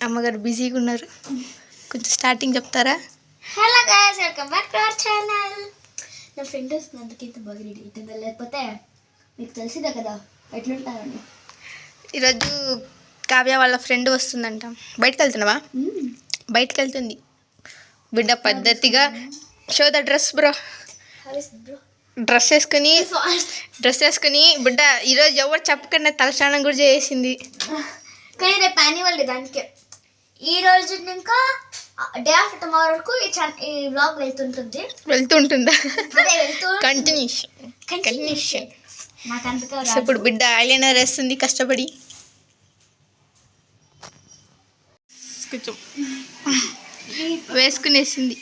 అమ్మగారు బిజీగా ఉన్నారు. కొంచెం స్టార్టింగ్ చెప్తారా? Hello guys welcome back to our channel నా ఫ్రెండ్ వస్తుంది అందుకే ఇంత బాగా రెడీ అవుతుంది లేకపోతే మీకు తెలిసిందే కదా ఎట్లుంటారని. ఈరోజు కావ్య వాళ్ళ ఫ్రెండ్ వస్తుందంట. బయటకు వెళ్తున్నావా? బయటకు వెళ్తుంది. బిడ్డ పద్ధతిగా show the dress bro bro dress వేసుకుని డ్రెస్ వేసుకుని బిడ్డ ఈరోజు ఎవరు చెప్పకుండా తలస్నానం కూడా చేసింది. కానీ రేపు యాన్యువల్ డే దానికే. ఈ రోజు ఇంకా డే ఆఫ్టర్ టుమారో వరకు ఈ ఛాన్ ఈ బ్లాగ్ వెళ్తుంటుంది. వెళ్తుంటుందా? అదే వెళ్తూ కంటిన్యూషన్ కంటిన్యూషన్ నాకు అంతగా సో ఇప్పుడు బిడ్డ ఐలైనర్ వేస్తుంది కష్టపడి. కొంచెం వేసుకునేసింది.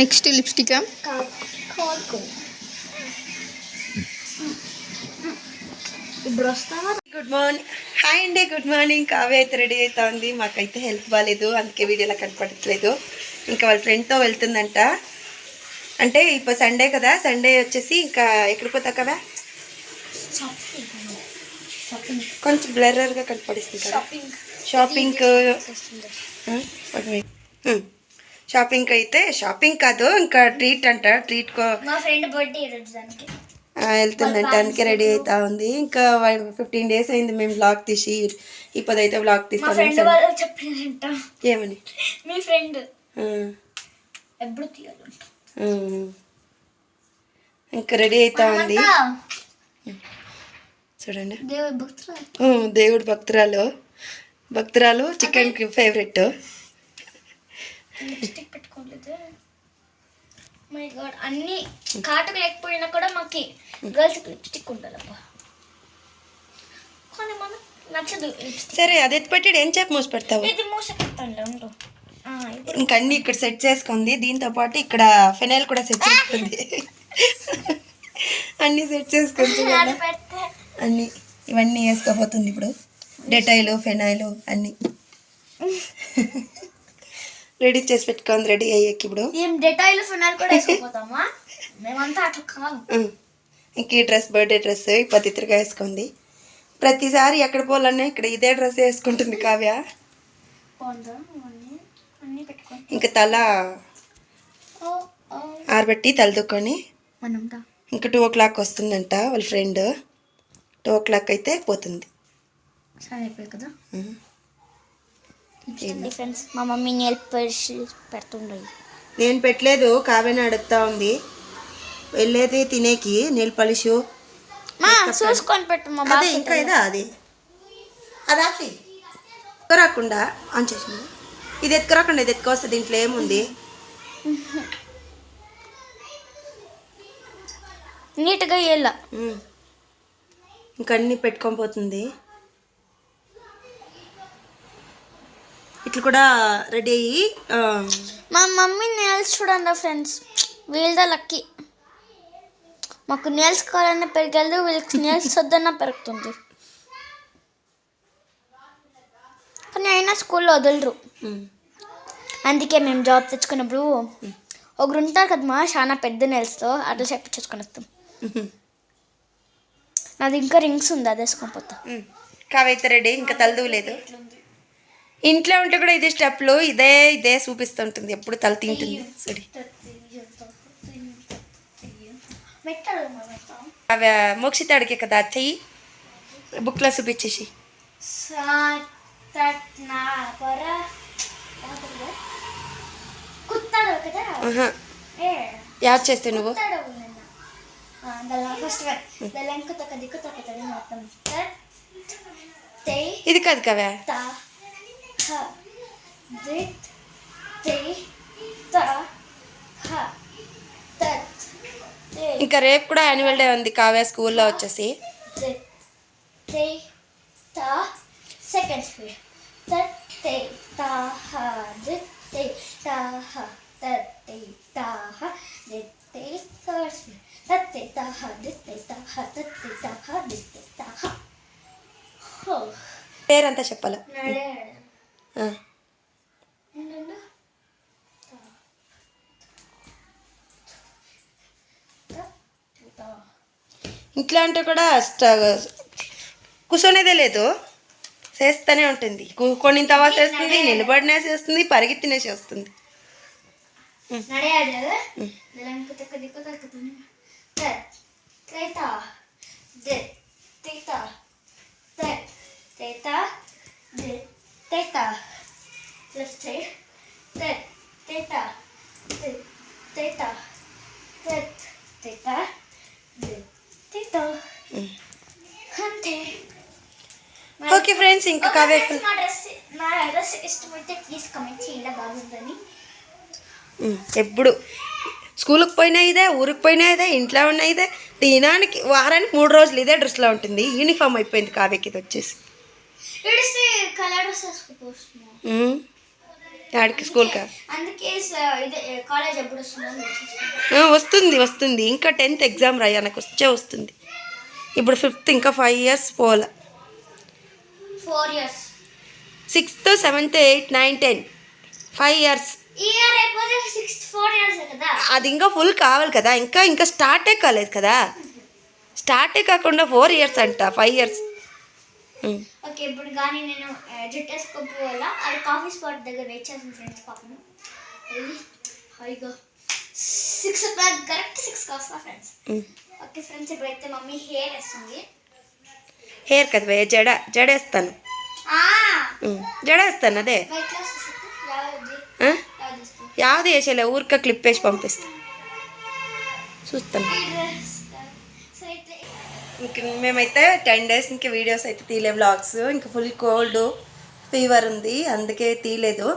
Next lipstick? ఇప్పుడు వస్తావా? గుడ్ మార్నింగ్ హాయ్ అండి గుడ్ మార్నింగ్ కావ్య అయితే రెడీ అవుతా ఉంది మాకైతే హెల్త్ బాగాలేదు అందుకే వీడియోలో కనపడట్లేదు. ఇంకా వాళ్ళ ఫ్రెండ్తో వెళ్తుందంట. అంటే ఇప్పుడు సండే కదా సండే వచ్చేసి ఇంకా ఎక్కడ పోతా కదా కొంచెం బ్లర్రర్గా కనపడిస్తుంది కదా. షాపింగ్ షాపింగ్ షాపింగ్ అయితే షాపింగ్ కాదు ఇంకా ట్రీట్ అంట. ట్రీట్ మా ఫ్రెండ్ బర్త్డే వెళ్తుందంట అందుకే రెడీ అవుతా ఉంది. ఇంకా ఫిఫ్టీన్ డేస్ అయింది మేము బ్లాగ్ తీసి. ఇప్పుడు అయితే బ్లాగ్ మా తీస్తాం ఫ్రెండ్ వాళ్ళు చెప్పినారంట. ఏమని? మీ ఫ్రెండ్. ఎప్పుడు. ఇంకా రెడీ అవుతా ఉంది. చూడండి. దేవుడి భక్తురాలు. భక్తురాలు. చికెన్ ఫేవరెట్ పెట్టుకోలేదు? మై గాడ్ అన్ని కాటుకు లేకపోయినా కూడా మాకి గర్ల్స్ లిప్స్టిక్ ఉండాలబ్బా. కానీ మనకు నచ్చదు సరే అది ఎత్తి పెట్టి ఏం చెప్పి మూసి పెడతావు? ఇది ఇప్పుడు ఇంకా అన్ని ఇక్కడ సెట్ చేసుకుంది. దీంతో పాటు ఇక్కడ ఫెనైల్ కూడా సెట్ చేసుకుంది. అన్ని సెట్ చేసుకుంది అన్ని ఇవన్నీ వేసుకోపోతుంది ఇప్పుడు. డెటాయిలు ఫెనాయిల్ అన్ని. రెడీ చేసి పెట్టుకుంది రెడీ అయ్యాక ఇప్పుడు. ఇంక ఈ డ్రెస్ బర్త్డే డ్రెస్ పద్ధతిగా వేసుకుంది ప్రతిసారి ఎక్కడ పోవాలన్నా ఇక్కడ ఇదే డ్రెస్ వేసుకుంటుంది కావ్య. పెట్టుకోండి ఇంకా తల ఆరబెట్టి తలదుక్కొని మనంతా ఇంకా టూ ఓ క్లాక్ వస్తుందంట వాళ్ళ ఫ్రెండ్. టూ ఓ క్లాక్ అయితే పోతుంది. సరే అయిపోయి కదా? ఫ్రెండ్స్ మా మమ్మీ నెల్ పరిచి పెడుతుండయి నేను పెట్టలేదు కావ్యని అడుగుతా ఉంది. వెళ్ళేది తినేకి నీళ్ళు పలిషు. మా చూసుకొని పెట్టు మా అదే ఇంకా ఇదా అది? అది ఆపి. రాకుండా ఆన్ చేసింది ఇది ఎత్తుకురాకుండా ఇది ఎత్తుకొస్తుంది దీంట్లో ఏముంది? నీట్గా ఉమ్. ఇంకా అన్నీ పెట్టుకొని పోతుంది. ఇట్లా కూడా రెడీ అయ్యి మా మమ్మీ నేల్స్ చూడండి ఫ్రెండ్స్. వీళ్ళదా లక్కీ. మాకు నేల్స్ కావాలన్నా పెరగలేదు వీళ్ళకి నేల్స్ వద్దన్నా పెరుగుతుంది. కానీ అయినా స్కూల్లో వదలరు. అందుకే మేము జాబ్ తెచ్చుకున్నప్పుడు ఒకరు ఉంటారు కదా మా చాలా పెద్ద నెల్స్తో అట్లా చెప్పించుకొని వస్తాం. నాది ఇంకా రింగ్స్ ఉంది అది వేసుకొని పోతా. కావైతే రెడీ ఇంకా తలదువు లేదు ఇంట్లో ఉంటే కూడా ఇదే స్టెప్లు ఇదే ఇదే చూపిస్తుంటుంది ఎప్పుడు తల తింటుంది. సరే. అవి మోక్షిత అడిగే కదా చెయ్యి బుక్లో చూపించేసి. యాడ్ చేస్తే నువ్వు? ఇది కాదు కవే దిట్ తే త హ తత్ ఇంకా రేపు కూడా యాన్యువల్ డే ఉంది కావ్య స్కూల్లో వచ్చేసి. తే త సెకండ్ స్కూల్ తత్ తే త హ దిట్ తే త హ తత్ తే త హ దిట్ తే థర్డ్ స్కూల్ తత్ పేరంతా చెప్పాలి? ఇంట్లో అంటే కూడా కూర్చొనేదే లేదు. చేస్తూనే ఉంటుంది. కూకొని తవా చేస్తుంది నిలబడినా చేస్తుంది పరిగెత్తినే చేస్తుంది. ఓకే ఫ్రెండ్స్ ఇంకా కావ్య నా డ్రెస్ నా డ్రెస్ ఇష్టమైతే ప్లీజ్ కమెంట్ చేయండి బాగుందని. ఎప్పుడు? స్కూల్కి పోయినా ఇదే ఊరికి పోయినా ఇదే ఇంట్లో ఉన్న ఇదే దినానికి వారానికి మూడు రోజులు ఇదే డ్రెస్లో ఉంటుంది. యూనిఫామ్ అయిపోయింది కావ్యకి ఇది వచ్చేసి. ఆడికి స్కూల్కా? ఎప్పుడు వస్తుందో వస్తుంది ఇంకా టెన్త్ ఎగ్జామ్ రాయా నాకు వచ్చే వస్తుంది. ఇప్పుడు ఫిఫ్త్ ఇంకా ఫైవ్ ఇయర్స్ పోలే four years. Sixth seventh eighth nine ten five years. అది ఇంకా ఫుల్ కావాలి కదా. ఇంకా ఇంకా స్టార్టే కాలేదు కదా. స్టార్టే కాకుండా ఫోర్ ఇయర్స్ అంట ఫైవ్ ఇయర్స్. ఓకే ఇప్పుడు కానీ నేను అది కాఫీ స్పాట్ దగ్గర వెయిట్ చేస్తాను ఫ్రెండ్స్ పాపం. వెళ్ళి హాయిగా సిక్స్ కరెక్ట్ సిక్స్కి వస్తా ఫ్రెండ్స్ ఓకే ఫ్రెండ్స్ ఇప్పుడైతే మమ్మీ హెయిర్ వేస్తుంది. హెయిర్ కదా జడ జడేస్తాను జడేస్తాను అదే. యావది. వేసేలే ఊరిక క్లిప్ వేసి పంపిస్తాను చూస్తాను. ఇంక మేమైతే టెన్ డేస్ ఇంకా వీడియోస్ అయితే తీయలే వ్లాగ్స్. ఇంకా ఫుల్ కోల్డ్ ఫీవర్ ఉంది అందుకే తీయలేదు.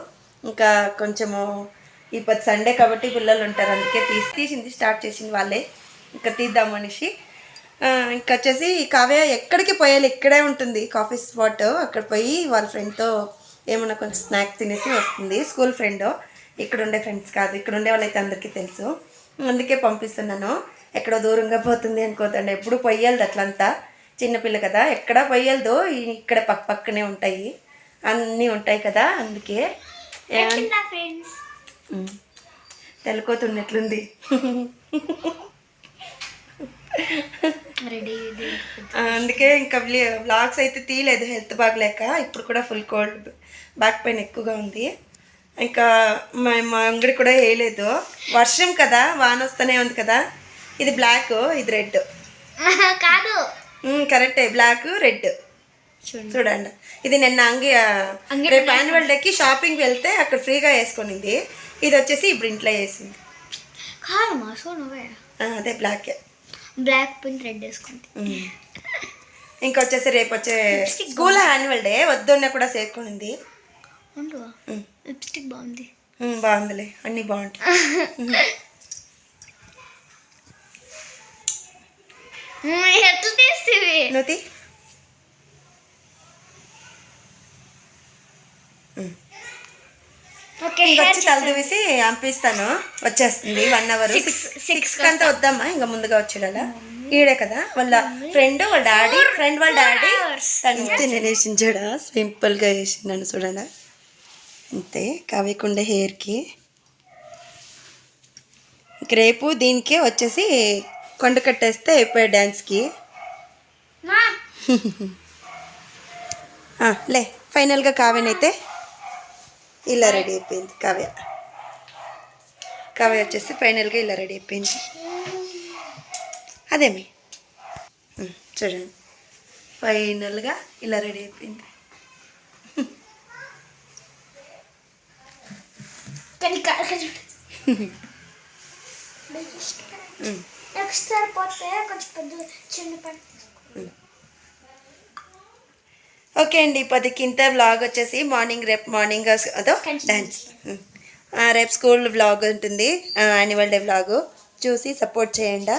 ఇంకా కొంచెము ఇప్పుడు సండే కాబట్టి పిల్లలు ఉంటారు అందుకే తీసి తీసింది స్టార్ట్ చేసింది వాళ్ళే. ఇంకా తీద్దాం మనిషి. ఇంకా వచ్చేసి కావ్య ఎక్కడికి పోయాలి? ఇక్కడే ఉంటుంది కాఫీ స్పాట్ అక్కడ పోయి వాళ్ళ ఫ్రెండ్తో ఏమన్నా కొంచెం స్నాక్స్ తినేసి వస్తుంది. స్కూల్ ఫ్రెండ్ ఇక్కడ ఉండే ఫ్రెండ్స్ కాదు. ఇక్కడ ఉండే వాళ్ళైతే అందరికీ తెలుసు. అందుకే పంపిస్తున్నాను. ఎక్కడో దూరంగా పోతుంది అనుకోతండి ఎప్పుడు పొయ్యలదు అట్లంతా. చిన్నపిల్ల కదా. ఎక్కడ పొయ్యలదు. ఇక్కడ పక్క పక్కనే ఉంటాయి. అన్నీ ఉంటాయి కదా. అందుకే. తెలకోతున్నట్లుంది అందుకే ఇంకా వ్లాగ్స్ అయితే తీయలేదు హెల్త్ బాగలేక. ఇప్పుడు కూడా ఫుల్ కోల్డ్ బ్యాక్ పెయిన్ ఎక్కువగా ఉంది. ఇంకా మా మా అంగడి కూడా వేయలేదు. వర్షం కదా వాన వస్తూనే ఉంది కదా. ఇది బ్లాక్ ఇది రెడ్. కాదు. కరెక్టే బ్లాక్ రెడ్. చూడండి. ఇది నిన్న అంగి రేపు యాన్యువల్ డేకి షాపింగ్ వెళ్తే అక్కడ ఫ్రీగా వేసుకునింది. ఇది వచ్చేసి ఇప్పుడు ఇంట్లో వేసింది. అదే బ్లాకే. బ్లాక్ పింక్ రెడ్ వేసుకుంది ఇంకొచ్చేసి రేపు వచ్చే స్కూల్ యాన్యువల్ డే వద్దన్న కూడా ఉమ్. లిప్స్టిక్ బాగుంది. బాగుందిలే అన్నీ బాగుంటాయి. ఎట్లా తీస్తేవి? నువ్వు ఓకే ఇంకొచ్చి తల దువ్వేసి పంపిస్తాను వచ్చేస్తుంది వన్ అవర్ సిక్స్ సిక్స్ కంతా వద్దామా ఇంకా ముందుగా వచ్చేలా ఈడే కదా వాళ్ళ ఫ్రెండ్ వాళ్ళ డాడీ ఫ్రెండ్ వాళ్ళ డాడీ అంతే నేను వేసిన జడ సింపుల్గా వేసిండాను చూడండి? అంతే కవికుండే హెయిర్కి రేపు దీనికే వచ్చేసి కొండ కట్టేస్తే అయిపోయా డ్యాన్స్కి లే ఫైనల్గా కావ్యనైతే ఇలా రెడీ అయిపోయింది కావ్య. కావ్య వచ్చేసి ఫైనల్గా ఇలా రెడీ అయిపోయింది. అదేమి చూడండి. ఫైనల్గా ఇలా రెడీ అయిపోయింది. నెక్స్ట్ సారి పోతే కొంచెం పెద్ద చిన్న పని ఓకే అండి పదికి ఇంత వ్లాగ్ వచ్చేసి మార్నింగ్ రేపు మార్నింగ్ అదో. డాన్స్ రేపు స్కూల్ వ్లాగ్ ఉంటుంది యాన్యువల్ డే వ్లాగు చూసి సపోర్ట్ చేయండి?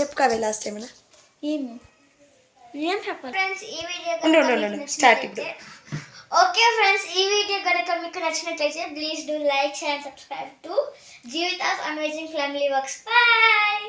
చెప్పు కావ్య లాస్ట్ ఏమైనా? ఇప్పుడు. ఓకే ఫ్రెండ్స్ ఈ వీడియో కనుక మీకు నచ్చినట్లయితే please do like share and subscribe to Jeevitha's amazing family works bye.